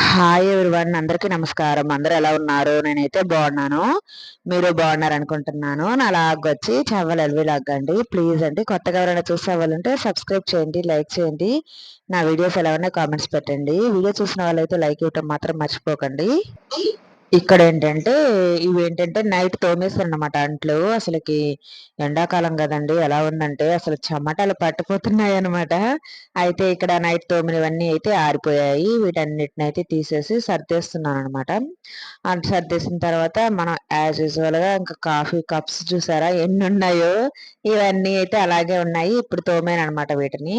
Hi everyone అందరికీ నమస్కారం. అందరూ ఎలా ఉన్నారు? నేనైతే బాగున్నాను. మీరు బాగున్నారు అనుకుంటున్నాను. నా లాగ్ వచ్చి చవ్వలు ఎల్వి లాగ్ అండి. ప్లీజ్ అండి కొత్తగా ఎవరైనా చూసే వాళ్ళుంటే సబ్స్క్రైబ్ చేయండి లైక్ చేయండి. నా వీడియోస్ ఎలా ఉన్నాయి కామెంట్స్ పెట్టండి. వీడియో చూసిన వాళ్ళైతే లైక్ ఇవ్వటం మాత్రం మర్చిపోకండి. ఇక్కడ ఏంటంటే ఇవి ఏంటంటే నైట్ తోమేస్తాను అనమాట అంట్లు. అసలుకి ఎండాకాలం కదండి ఎలా ఉందంటే అసలు చెమటలు పట్టిపోతున్నాయి అనమాట అయితే ఇక్కడ నైట్ తోమినవన్నీ అయితే ఆరిపోయాయి. వీటన్నిటిని అయితే తీసేసి సర్దేస్తున్నాను అనమాట అంట సర్దేసిన తర్వాత మనం యాజ్ యూజువల్గా ఇంకా కాఫీ కప్స్ చూసారా ఎన్ని ఉన్నాయో ఇవన్నీ అయితే అలాగే ఉన్నాయి. ఇప్పుడు తోమాను అనమాట వీటిని.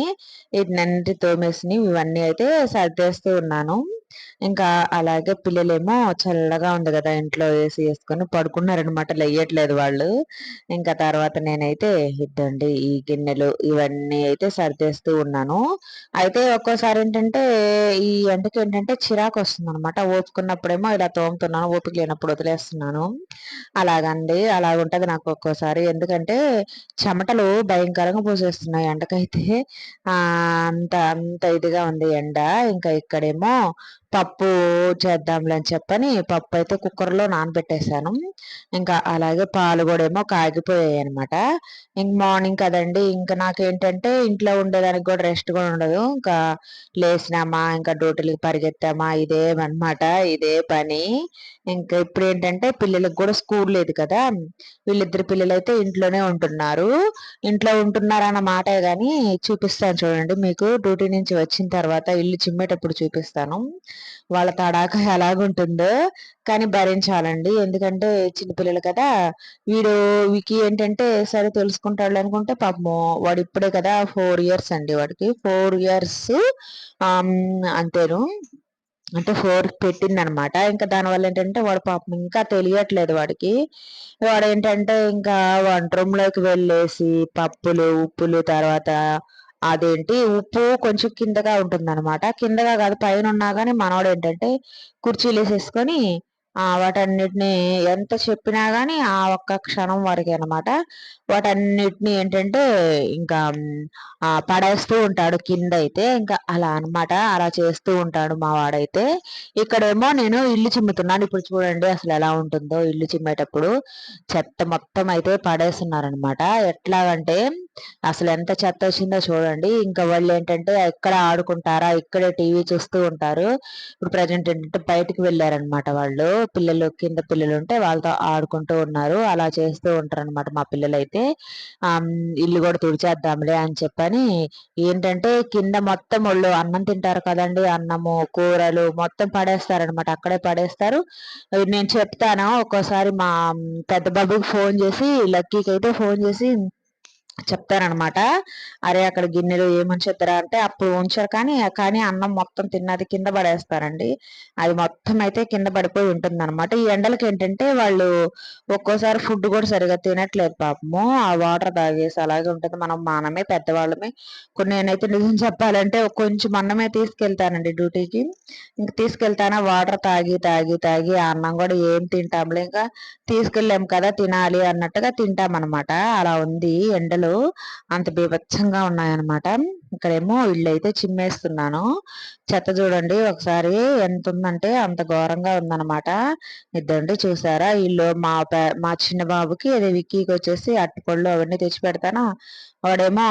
వీటినన్నిటి తోమేసి ఇవన్నీ అయితే సర్దేస్తూ ఉన్నాను. ఇంకా అలాగే పిల్లలేమో చల్లగా ఉంది కదా ఇంట్లో వేసి వేసుకొని పడుకున్నారనమాట లేయట్లేదు వాళ్ళు. ఇంకా తర్వాత నేనైతే ఇద్దండి ఈ గిన్నెలు ఇవన్నీ అయితే సర్దేస్తూ ఉన్నాను. అయితే ఒక్కోసారి ఏంటంటే ఈ ఎండకి ఏంటంటే చిరాకు వస్తుంది అనమాట ఓపుకున్నప్పుడేమో ఇలా తోముతున్నాను ఓపిక లేనప్పుడు వదిలేస్తున్నాను. అలాగండి అలాగుంటది నాకు ఒక్కోసారి. ఎందుకంటే చెమటలు భయంకరంగా పోసేస్తున్నాయి. ఎండకైతే ఆ అంత అంత ఇదిగా ఉంది ఎండ. ఇంకా ఇక్కడేమో పప్పు చేద్దాంలే అని చెప్పని పప్పు అయితే కుక్కర్లో నానబెట్టేశాను. ఇంకా అలాగే పాలు కూడా ఏమో కాగిపోయాయి అనమాట ఇంక మార్నింగ్ కదండి ఇంకా నాకేంటంటే ఇంట్లో ఉండేదానికి కూడా రెస్ట్ కూడా ఉండదు. ఇంకా లేచినామా ఇంకా డ్యూటీలకి పరిగెత్తామా ఇదేమన్నమాట ఇదే పని. ఇంకా ఇప్పుడు ఏంటంటే పిల్లలకు కూడా స్కూల్ లేదు కదా వీళ్ళిద్దరు పిల్లలు అయితే ఇంట్లోనే ఉంటున్నారు. ఇంట్లో ఉంటున్నారు అన్న మాటే కానీ చూపిస్తాను చూడండి మీకు డ్యూటీ నుంచి వచ్చిన తర్వాత ఇల్లు చిమ్మేటప్పుడు చూపిస్తాను. వాళ్ళ తడాక ఎలాగుంటుందో కానీ భరించాలండి. ఎందుకంటే చిన్నపిల్లలు కదా వీడు వీకి ఏంటంటే సరే తెలుసుకుంటాడు అనుకుంటే పాపము వాడు ఇప్పుడే కదా ఫోర్ ఇయర్స్ అండి వాడికి. ఫోర్ ఇయర్స్ అంతేను. అంటే ఫోర్ పెట్టిందనమాట. ఇంకా దానివల్ల ఏంటంటే వాడు పాపం ఇంకా తెలియట్లేదు వాడికి. వాడు ఏంటంటే ఇంకా వంట రూమ్లోకి వెళ్ళేసి పప్పులు ఉప్పులు తర్వాత అదేంటి? ఉప్పు కొంచెం కిందగా ఉంటుంది అనమాట కిందగా కాదు పైన ఉన్నా కానీ మనవాడు ఏంటంటే కుర్చీలు వేసేసుకొని వాటన్నిటిని ఎంత చెప్పినా కానీ ఆ ఒక్క క్షణం వరకే అనమాట వాటన్నిటిని ఏంటంటే ఇంకా పడేస్తూ ఉంటాడు కింద అయితే. ఇంకా అలా అనమాట అలా చేస్తూ ఉంటాడు మా వాడైతే. ఇక్కడేమో నేను ఇల్లు చిమ్ముతున్నాను. ఇప్పుడు చూడండి అసలు ఎలా ఉంటుందో ఇల్లు చిమ్మేటప్పుడు. చెత్త మొత్తం అయితే పడేస్తున్నారనమాట ఎట్లాగంటే అసలు ఎంత చెత్త వచ్చిందో చూడండి. ఇంకా వాళ్ళు ఏంటంటే ఎక్కడ ఆడుకుంటారా ఇక్కడే టీవీ చూస్తూ ఉంటారు. ఇప్పుడు ప్రజెంట్ ఏంటంటే బయటకు వెళ్ళారనమాట వాళ్ళు. పిల్లలు కింద పిల్లలు ఉంటే వాళ్ళతో ఆడుకుంటూ ఉన్నారు. అలా చేస్తూ ఉంటారు అనమాట మా పిల్లలు అయితే ఇల్లు కూడా తుడిచేద్దాంలే అని చెప్పని ఏంటంటే కింద మొత్తం వాళ్ళు అన్నం తింటారు కదండి. అన్నము కూరలు మొత్తం పడేస్తారనమాట అక్కడే పడేస్తారు. నేను చెప్తాను. ఒక్కోసారి మా పెద్ద బాబుకి ఫోన్ చేసి లక్కీకి అయితే ఫోన్ చేసి చెప్తారనమాట. అరే అక్కడ గిన్నెలు చెప్తారా అంటే అప్పుడు ఉంచారు కానీ కానీ అన్నం మొత్తం తిన్నది కింద పడేస్తారండి. అది మొత్తం అయితే కింద పడిపోయి ఉంటుంది అనమాట ఈ ఎండలకి ఏంటంటే వాళ్ళు ఒక్కోసారి ఫుడ్ కూడా సరిగా తినట్లేదు పాపము. ఆ వాటర్ తాగేసి అలాగే ఉంటుంది. మనం మనమే పెద్దవాళ్ళమే. కొన్ని నేనైతే నిజం చెప్పాలంటే కొంచెం అన్నమే తీసుకెళ్తానండి డ్యూటీకి. ఇంక తీసుకెళ్తానా? వాటర్ తాగి తాగి తాగి ఆ అన్నం కూడా ఏం తింటాంలే. ఇంకా తీసుకెళ్ళాం కదా తినాలి అన్నట్టుగా తింటామన్నమాట అలా ఉంది ఎండలు ఎండలు అంత బీభత్సంగా ఉన్నాయన్నమాట. ఇక్కడేమో ఇల్లు అయితే చిమ్మేస్తున్నాను. చెత్త చూడండి ఒకసారి ఎంత ఉందంటే అంత ఘోరంగా ఉందన్నమాట. ఇద్దండి చూసారా? ఇల్లు మా మా చిన్న బాబుకి అదే విక్కీకి వచ్చేసి అట్టుపళ్ళు అవన్నీ తెచ్చి పెడతాను. వాడేమో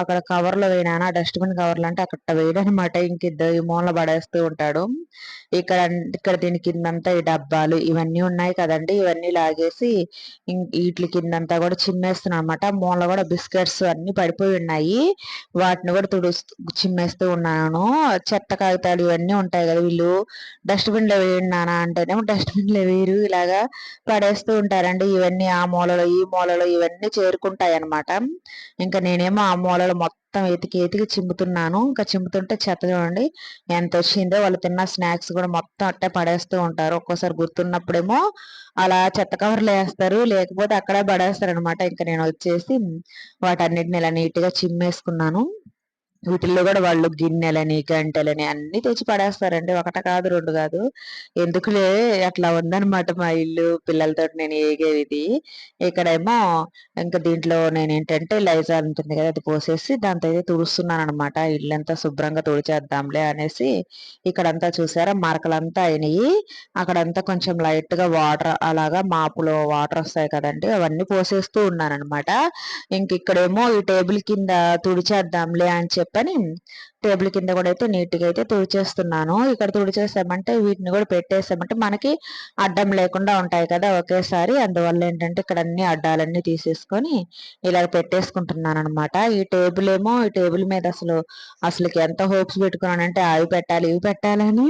అక్కడ కవర్లో వేయనా డస్ట్బిన్ కవర్లు అంటే అక్కడ వేయడనమాట. ఇంకిద్దరు ఈ మూల పడేస్తూ ఉంటాడు. ఇక్కడ ఇక్కడ దీని కిందంతా ఈ డబ్బాలు ఇవన్నీ ఉన్నాయి కదండి. ఇవన్నీ లాగేసి వీటి కిందంతా కూడా చిమ్మేస్తున్నాను అనమాట మూల కూడా బిస్కెట్స్ అన్ని పడిపోయి ఉన్నాయి. వాటిని కూడా తుడుస్తూ చిమ్మేస్తూ ఉన్నాను. చెత్త కాగితాలు ఇవన్నీ ఉంటాయి కదా వీళ్ళు. డస్ట్బిన్లో వేయండి నానా అంటేనేమో డస్ట్బిన్లో ఇలాగా పడేస్తూ ఉంటారండి. ఇవన్నీ ఆ మూలలో ఈ మూలలో ఇవన్నీ చేరుకుంటాయి అనమాట ఇంకా నేనేమో ఆ మూలలు మొత్తం ఎతికి ఎతికి చింపుతున్నాను. ఇంకా చింపుతుంటే చెత్త చూడండి ఎంత వచ్చిందో. వాళ్ళు తిన్న స్నాక్స్ కూడా మొత్తం అట్టే పడేస్తూ ఉంటారు. ఒక్కోసారి గుర్తున్నప్పుడేమో అలా చెత్త కవర్లు వేస్తారు. లేకపోతే అక్కడే పడేస్తారు అనమాట ఇంకా నేను వచ్చేసి వాటన్నిటిని ఇలా నీట్గా చిమ్మేసుకున్నాను వీటిల్లో కూడా వాళ్ళు గిన్నెలని గంటెలని అన్ని తెచ్చి పడేస్తారండి. ఒకట కాదు రెండు కాదు. ఎందుకులే అట్లా ఉందన్నమాట మా ఇల్లు. పిల్లలతో నేను ఏగేది ఇక్కడేమో ఇంకా దీంట్లో నేను ఏంటంటే లైజా ఉంటుంది కదా అది పోసేసి దాంతో అయితే తుడుస్తున్నాను అనమాట ఇల్లంతా శుభ్రంగా తుడిచేద్దాంలే అనేసి ఇక్కడంతా చూసారా? మరకలంతా అయినాయి. అక్కడంతా కొంచెం లైట్గా వాటర్ అలాగా మాపులో వాటర్ వస్తాయి కదండి అవన్నీ పోసేస్తూ ఉన్నాను అనమాట ఇంక ఇక్కడేమో ఈ టేబుల్ కింద తుడిచేద్దాంలే అని చెప్పని టేబుల్ కింద కూడా అయితే నీట్గా అయితే తుడిచేస్తున్నాను. ఇక్కడ తుడిచేసామంటే వీటిని కూడా పెట్టేసామంటే మనకి అడ్డం లేకుండా ఉంటాయి కదా ఒకేసారి. అందువల్ల ఏంటంటే ఇక్కడ అన్ని అడ్డాలన్నీ తీసేసుకొని ఇలా పెట్టేసుకుంటున్నాను అనమాట ఈ టేబుల్ ఏమో ఈ టేబుల్ మీద అసలు అసలుకి ఎంత హోప్స్ పెట్టుకున్నానంటే అవి పెట్టాలి ఇవి పెట్టాలని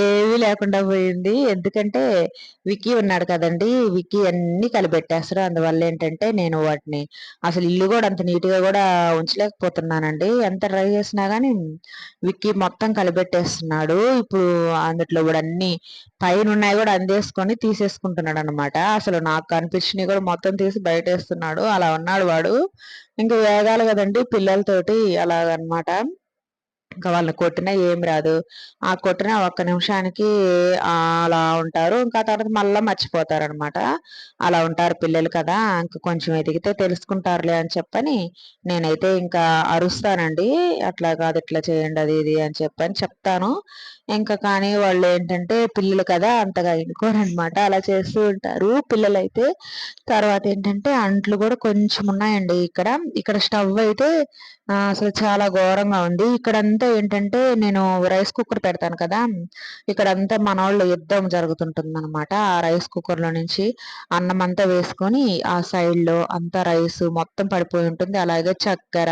ఏవి లేకుండా పోయింది. ఎందుకంటే విక్కీ ఉన్నాడు కదండి విక్కీ అన్ని కలిపెట్టేస్తారు. అందువల్ల ఏంటంటే నేను వాటిని అసలు ఇల్లు కూడా అంత నీట్గా కూడా ఉంచలేకపోతున్నానండి. ఎంత ట్రై చేసినా కానీ విక్కీ మొత్తం కలిపెట్టేస్తున్నాడు. ఇప్పుడు అందుట్లో కూడా అన్ని పైన ఉన్నాయి కూడా అందేసుకొని తీసేసుకుంటున్నాడు అనమాట అసలు నాకు కనిపించినవి కూడా మొత్తం తీసి బయటేస్తున్నాడు. అలా ఉన్నాడు వాడు. ఇంకా వేగాలి కదండి పిల్లలతోటి అలాగనమాట ఇంకా వాళ్ళని కొట్టినా ఏం రాదు. ఆ కొట్టిన ఒక్క నిమిషానికి అలా ఉంటారు. ఇంకా తర్వాత మళ్ళీ మర్చిపోతారు అనమాట అలా ఉంటారు పిల్లలు కదా ఇంకా కొంచెం ఎదిగితే తెలుసుకుంటారులే అని చెప్పని నేనైతే ఇంకా అరుస్తానండి. అట్లా కాదు ఇట్లా చేయండి అది ఇది అని చెప్పని చెప్తాను. ఇంకా కానీ వాళ్ళు ఏంటంటే పిల్లలు కదా అంతగా ఎన్నుకోరనమాట అలా చేస్తూ ఉంటారు పిల్లలైతే. తర్వాత ఏంటంటే అంట్లు కూడా కొంచెం ఉన్నాయండి ఇక్కడ. ఇక్కడ స్టవ్ అయితే అసలు చాలా ఘోరంగా ఉంది. ఇక్కడంతా ఏంటంటే నేను రైస్ కుక్కర్ పెడతాను కదా ఇక్కడంతా మన వాళ్ళు యుద్ధం జరుగుతుంటుంది అనమాట ఆ రైస్ కుక్కర్లో నుంచి అన్నం అంతా వేసుకొని ఆ సైడ్లో అంతా రైస్ మొత్తం పడిపోయి ఉంటుంది. అలాగే చక్కెర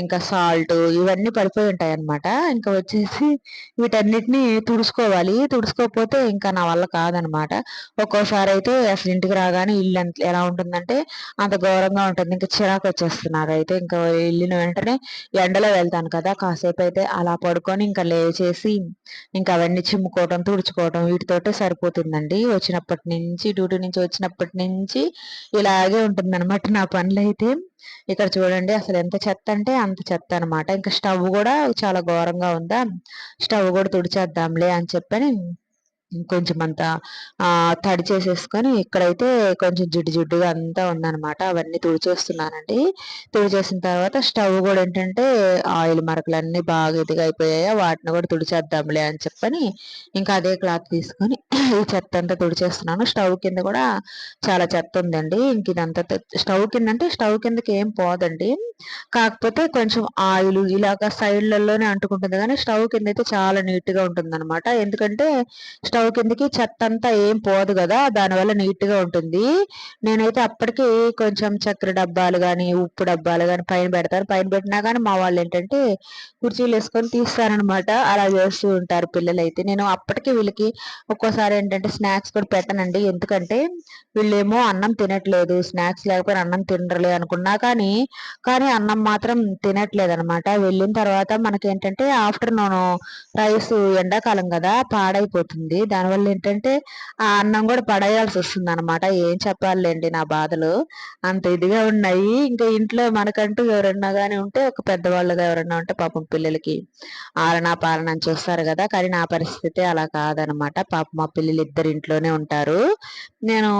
ఇంకా సాల్ట్ ఇవన్నీ పడిపోయి ఉంటాయి అనమాట ఇంకా వచ్చేసి వీటన్నిటిని తుడుచుకోవాలి. తుడుచుకోకపోతే ఇంకా నా వల్ల కాదనమాట ఒక్కోసారి అయితే అసలు ఇంటికి రాగానే ఇల్లు ఎలా ఉంటుందంటే అంత ఘోరంగా ఉంటుంది. ఇంకా చిరాకు వచ్చేస్తున్నారు అయితే ఇంకా వెళ్ళిన వెంటనే ఎండలో వెళ్తాను కదా కాసేపు అయితే అలా పడుకొని ఇంకా లేచేసి ఇంకా అవన్నీ చిమ్ముకోవడం తుడుచుకోవడం వీటితోటే సరిపోతుందండి. వచ్చినప్పటి నుంచి డ్యూటీ నుంచి వచ్చినప్పటి నుంచి ఇలాగే ఉంటుంది అనమాట నా పనులు అయితే ఇక్కడ చూడండి అసలు ఎంత చెత్త అంటే అంత చెత్త అనమాట ఇంకా స్టవ్ కూడా చాలా ఘోరంగా ఉందా? స్టవ్ కూడా తుడిచేద్దాంలే అని చెప్పని కొంచెం అంతా తడి చేసేసుకొని ఇక్కడైతే కొంచెం జిడ్డు జిడ్డుగా అంతా ఉందనమాట అవన్నీ తుడిచేస్తున్నానండి. తుడిచేసిన తర్వాత స్టవ్ కూడా ఏంటంటే ఆయిల్ మరకలన్నీ బాగా ఇదిగా అయిపోయాయో వాటిని కూడా తుడిచేద్దాంలే అని చెప్పని ఇంకా అదే క్లాత్ తీసుకొని ఈ చెత్త అంతా తుడిచేస్తున్నాను. స్టవ్ కింద కూడా చాలా చెత్త ఉందండి. ఇంక ఇదంతా స్టవ్ కింద అంటే స్టవ్ కిందకి ఏం పోదండి. కాకపోతే కొంచెం ఆయిల్ ఇలాగ సైడ్లలోనే అంటుకుంటుంది. కానీ స్టవ్ కింద అయితే చాలా నీట్గా ఉంటుంది అనమాట ఎందుకంటే స్టవ్ కిందకి చెత్త అంతా ఏం పోదు కదా దానివల్ల నీట్గా ఉంటుంది. నేనైతే అప్పటికి కొంచెం చక్కెర డబ్బాలు కానీ ఉప్పు డబ్బాలు కానీ పైన పెడతాను. పైన పెట్టినా కానీ మా వాళ్ళు ఏంటంటే కుర్చీలు వేసుకొని తీస్తారనమాట అలా చేస్తూ ఉంటారు పిల్లలు అయితే నేను అప్పటికి వీళ్ళకి ఒక్కోసారి ఏంటంటే స్నాక్స్ కూడా పెట్టనండి. ఎందుకంటే వీళ్ళేమో అన్నం తినట్లేదు. స్నాక్స్ లేకపోయినా అన్నం తినరలే అనుకున్నా కానీ కానీ అన్నం మాత్రం తినట్లేదు అనమాట వెళ్ళిన తర్వాత మనకి ఏంటంటే ఆఫ్టర్నూన్ రైస్ ఎండాకాలం కదా పాడైపోతుంది. దానివల్ల ఏంటంటే ఆ అన్నం కూడా పడేయాల్సి వస్తుంది అనమాట ఏం చెప్పాలండి నా బాధలు. అంత ఇదిగా ఉన్నాయి. ఇంకా ఇంట్లో మనకంటూ ఎవరన్నా కానీ ఉంటే ఒక పెద్దవాళ్ళుగా ఎవరన్నా ఉంటే పాపం పిల్లలకి ఆలనా పాలన అని చూస్తారు కదా. కానీ నా పరిస్థితి అలా కాదనమాట పాప మా పిల్లలు ఇద్దరు ఇంట్లోనే ఉంటారు. నేను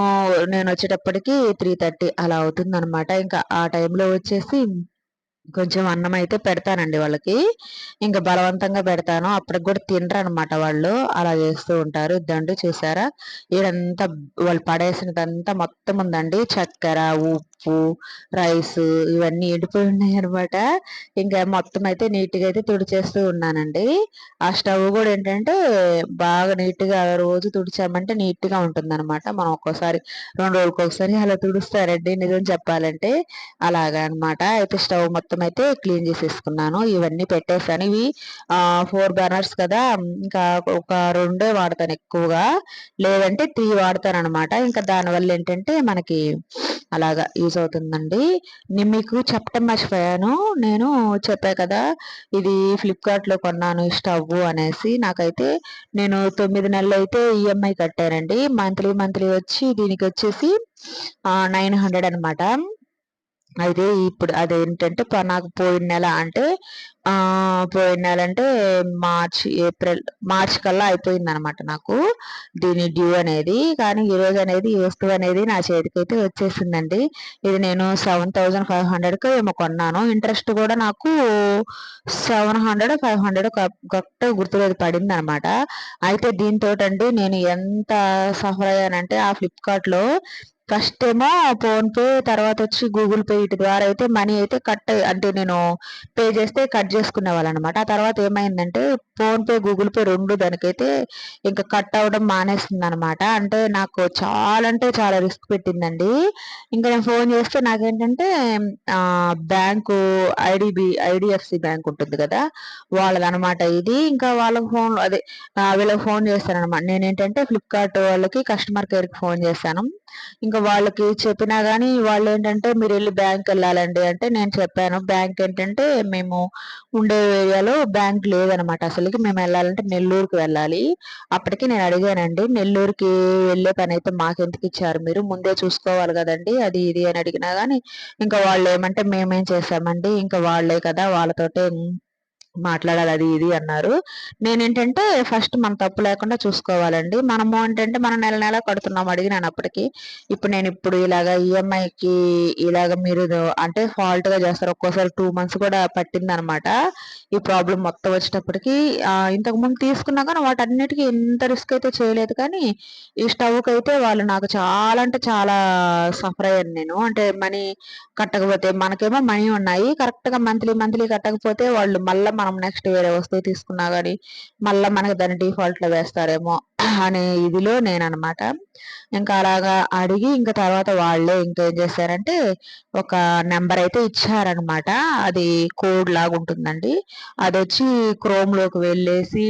నేను వచ్చేటప్పటికి త్రీ థర్టీ అలా అవుతుంది అనమాట ఇంకా ఆ టైంలో వచ్చేసి కొంచెం అన్నం అయితే పెడతానండి వాళ్ళకి. ఇంకా బలవంతంగా పెడతాను. అప్పటికి కూడా తినరు అనమాట వాళ్ళు. అలా చేస్తూ ఉంటారు. ఇద్దండి చూసారా? ఇదంతా వాళ్ళు పడేసినదంతా మొత్తం ఉందండి. చక్కెర ఉప్పు రైస్ ఇవన్నీ ఎండిపోయి ఉన్నాయి అనమాట ఇంకా మొత్తం అయితే నీట్గా అయితే తుడిచేస్తూ ఉన్నానండి. ఆ స్టవ్ కూడా ఏంటంటే బాగా నీట్గా రోజు తుడిచామంటే నీట్గా ఉంటుంది అనమాట మనం ఒక్కోసారి రెండు రోజులకి ఒకసారి అలా తుడుస్తారండి నిజం చెప్పాలంటే. అలాగా అనమాట అయితే స్టవ్ మొత్తం అయితే క్లీన్ చేసేసుకున్నాను. ఇవన్నీ పెట్టేసాను ఇవి ఫోర్ బర్నర్స్ కదా. ఇంకా ఒక రెండే వాడతాను ఎక్కువగా. లేదంటే త్రీ వాడతాను అనమాట ఇంకా దానివల్ల ఏంటంటే మనకి అలాగా యూజ్ అవుతుందండి. నేను మీకు చెప్పటం మర్చిపోయాను. నేను చెప్పా కదా ఇది ఫ్లిప్కార్ట్లో కొన్నాను స్టవ్ అనేసి. నాకైతే నేను తొమ్మిది నెలలు అయితే ఈఎంఐ కట్టానండి. మంత్లీ మంత్లీ వచ్చి దీనికి వచ్చేసి నైన్ హండ్రెడ్ అనమాట అయితే ఇప్పుడు అదేంటంటే నాకు పోయిన నెల అంటే పోయిన నెల అంటే మార్చ్ ఏప్రిల్ మార్చ్ కల్లా అయిపోయింది అనమాట నాకు దీని డ్యూ అనేది. కానీ ఈరోజు అనేది ఈ వస్తువు అనేది నా చేతికి అయితే వచ్చేసిందండి. ఇది నేను సెవెన్ థౌజండ్ ఫైవ్ హండ్రెడ్కి ఏమో కొన్నాను. ఇంట్రెస్ట్ కూడా నాకు seven hundred five hundred correct గుర్తులేదు పడింది అనమాట అయితే దీంతో అండి నేను ఎంత సఫర్ అయ్యానంటే ఆ ఫ్లిప్కార్ట్లో ఫస్ట్ ఏమో ఫోన్పే తర్వాత వచ్చి గూగుల్ పే వీటి ద్వారా అయితే మనీ అయితే కట్ అంటే నేను పే చేస్తే కట్ చేసుకునే వాళ్ళనమాట. ఆ తర్వాత ఏమైందంటే ఫోన్పే గూగుల్ పే రెండు దానికైతే ఇంకా కట్ అవ్వడం మానేస్తుంది అనమాట అంటే నాకు చాలా అంటే చాలా రిస్క్ పెట్టిందండి. ఇంకా నేను ఫోన్ చేస్తే నాకేంటంటే బ్యాంకు ఐడిబి ఐడిఎఫ్సి బ్యాంక్ ఉంటుంది కదా వాళ్ళది అనమాట ఇది. ఇంకా వాళ్ళకి ఫోన్ అదే వీళ్ళకి ఫోన్ చేస్తాను అనమాట నేనేంటంటే ఫ్లిప్కార్ట్ వాళ్ళకి కస్టమర్ కేర్కి ఫోన్ చేశాను ఇంకా వాళ్ళకి చెప్పినా కానీ వాళ్ళు ఏంటంటే మీరు వెళ్ళి బ్యాంక్ వెళ్ళాలండి అంటే నేను చెప్పాను. బ్యాంక్ ఏంటంటే మేము ఉండే ఏరియాలో బ్యాంక్ లేదనమాట. అసలుకి మేము వెళ్ళాలంటే నెల్లూరుకి వెళ్ళాలి. అప్పటికి నేను అడిగానండి నెల్లూరుకి వెళ్ళే పని అయితే మాకెందుకు ఇచ్చారు మీరు? ముందే చూసుకోవాలి కదండి అది ఇది అని అడిగినా కానీ ఇంకా వాళ్ళు ఏమంటే మేమేం చేసామండి ఇంకా వాళ్ళే కదా వాళ్ళతోటే మాట్లాడాలి అది ఇది అన్నారు. నేనేంటంటే ఫస్ట్ మన తప్పు లేకుండా చూసుకోవాలండి. మనము ఏంటంటే మనం నెల నెల కడుతున్నాం అడిగినాను అప్పటికి ఇప్పుడు నేను ఇప్పుడు ఇలాగ ఈఎంఐకి ఇలాగ మీరు అంటే ఫాల్ట్గా చేస్తారు. ఒక్కోసారి టూ మంత్స్ కూడా పట్టింది అనమాట ఈ ప్రాబ్లం మొత్తం వచ్చేటప్పటికి ఇంతకుముందు తీసుకున్నా కానీ వాటన్నిటికీ ఎంత రిస్క్ అయితే చేయలేదు కానీ ఈ స్టవ్కి అయితే వాళ్ళు నాకు చాలా అంటే చాలా సఫర్ అయ్యాను నేను. అంటే మనీ కట్టకపోతే మనకేమో మనీ ఉన్నాయి. కరెక్ట్గా మంత్లీ మంత్లీ కట్టకపోతే వాళ్ళు మళ్ళీ మనం నెక్స్ట్ వేరే వస్తువు తీసుకున్నా కానీ మళ్ళీ మనకి దాన్ని డిఫాల్ట్లో వేస్తారేమో అనే ఇదిలో నేను అనమాట ఇంకా అలాగా అడిగి ఇంకా తర్వాత వాళ్ళే ఇంకేం చేశారంటే ఒక నెంబర్ అయితే ఇచ్చారనమాట. అది కోడ్ లాగా ఉంటుందండి. అది వచ్చి క్రోమ్లోకి వెళ్ళేసి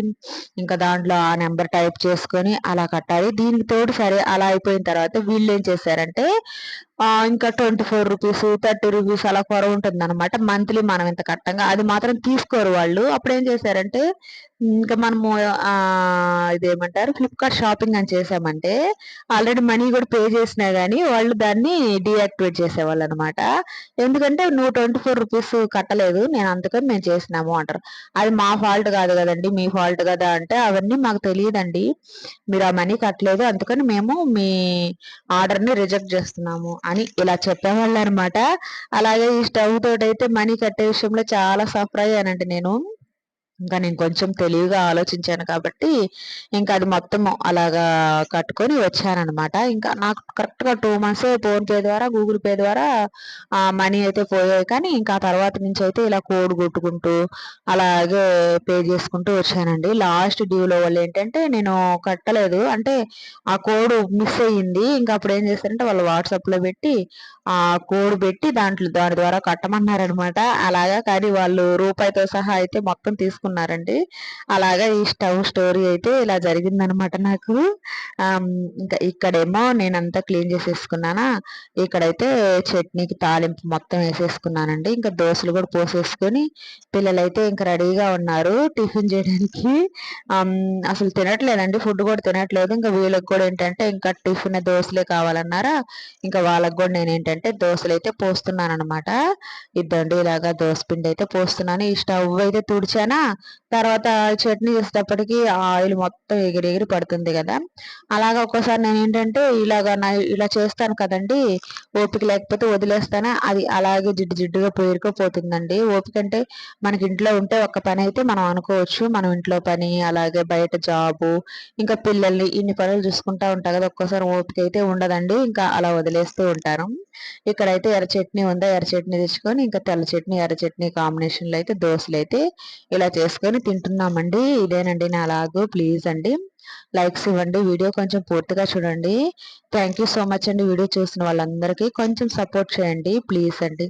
ఇంకా దాంట్లో ఆ నెంబర్ టైప్ చేసుకొని అలా కట్టాలి. దీనికి తోడు సరే అలా అయిపోయిన తర్వాత వీళ్ళు ఏం చేశారంటే ఇంకా twenty four rupees thirty rupees అలా కొర ఉంటుంది అనమాట మంత్లీ మనం ఇంత కట్టంగా అది మాత్రం తీసుకోరు వాళ్ళు. అప్పుడు ఏం చేశారంటే ఇంకా మనము ఇదేమంటారు? ఫ్లిప్కార్ట్ షాపింగ్ అని చేసామంటే ఆల్రెడీ మనీ కూడా పే చేసినా కానీ వాళ్ళు దాన్ని డీయాక్టివేట్ చేసేవాళ్ళు అనమాట ఎందుకంటే నువ్వు ట్వంటీ ఫోర్ రూపీస్ కట్టలేదు నేను అందుకని మేము చేసినాము అంటారు. అది మా ఫాల్ట్ కాదు కదండి మీ ఫాల్ట్ కదా అంటే అవన్నీ మాకు తెలియదండి. మీరు ఆ మనీ కట్టలేదు అందుకని మేము మీ ఆర్డర్ని రిజెక్ట్ చేస్తున్నాము అని ఇలా చెప్పేవాళ్ళు అనమాట అలాగే ఈ స్టవ్ తోటైతే అయితే మనీ కట్టే విషయంలో చాలా సఫర్ అయ్యానండి నేను. ఇంకా నేను కొంచెం తెలివిగా ఆలోచించాను కాబట్టి ఇంకా అది మొత్తం అలాగా కట్టుకొని వచ్చానమాట ఇంకా నాకు కరెక్ట్గా టూ మంత్స్ ఫోన్పే ద్వారా గూగుల్ పే ద్వారా మనీ అయితే పోయాయి. కానీ ఇంకా తర్వాత నుంచి అయితే ఇలా కోడ్ కొట్టుకుంటూ అలాగే పే చేసుకుంటూ వచ్చానండి. లాస్ట్ డ్యూలో వాళ్ళు ఏంటంటే నేను కట్టలేదు. అంటే ఆ కోడ్ మిస్ అయ్యింది. ఇంకా అప్పుడు ఏం చేస్తారంటే వాళ్ళు వాట్సాప్లో పెట్టి ఆ కోడ్ పెట్టి దాంట్లో దాని ద్వారా కట్టమన్నారనమాట అలాగా కానీ వాళ్ళు రూపాయితో సహా అయితే మొత్తం తీసుకున్నారండి అలాగా ఈ స్టవ్ స్టోరీ అయితే ఇలా జరిగిందనమాట నాకు. ఇంకా ఇక్కడేమో నేను అంతా క్లీన్ చేసేసుకున్నానా ఇక్కడైతే చట్నీకి తాలింపు మొత్తం వేసేసుకున్నానండి. ఇంకా దోశలు కూడా పోసేసుకొని పిల్లలైతే ఇంకా రెడీగా ఉన్నారు టిఫిన్ చేయడానికి. అసలు తినట్లేదండి ఫుడ్ కూడా తినట్లేదు. ఇంకా వీళ్ళకి కూడా ఏంటంటే ఇంకా టిఫిన్ దోశలే కావాలన్నారా ఇంకా వాళ్ళకి కూడా నేను ఏంటంటే ఏంటంటే దోశలు అయితే పోస్తున్నాను అనమాట ఇద్దండి ఇలాగా దోశ పిండి అయితే పోస్తున్నాను. ఈ స్టవ్ అయితే తుడిచానా తర్వాత చట్నీ చేసేటప్పటికి ఆయిల్ మొత్తం ఎగిరి ఎగిరి పడుతుంది కదా. అలాగా ఒక్కోసారి నేను ఏంటంటే ఇలాగా ఇలా చేస్తాను కదండి ఓపిక లేకపోతే వదిలేస్తానే. అది అలాగే జిడ్డు జిడ్డుగా పేరుకుపోతుందండి. ఓపిక అంటే మనకి ఇంట్లో ఉంటే ఒక్క పని అయితే మనం అనుకోవచ్చు. మనం ఇంట్లో పని అలాగే బయట జాబు ఇంకా పిల్లల్ని ఇన్ని పనులు చూసుకుంటా ఉంటా కదా. ఒక్కోసారి ఓపిక అయితే ఉండదండి. ఇంకా అలా వదిలేస్తూ ఉంటాను. ఇక్కడైతే ఎర్ర చట్నీ ఉందా ఎర్ర చట్నీ తెచ్చుకొని ఇంకా తెల్ల చట్నీ ఎర్ర చట్నీ కాంబినేషన్లో అయితే దోశలు అయితే ఇలా చేసుకొని తింటున్నామండి. ఇదేనండి నా లాగు. ప్లీజ్ అండి లైక్స్ ఇవ్వండి. వీడియో కొంచెం పూర్తిగా చూడండి. థ్యాంక్ యూ సో మచ్ అండి. వీడియో చూసిన వాళ్ళందరికీ కొంచెం సపోర్ట్ చేయండి. ప్లీజ్ అండి.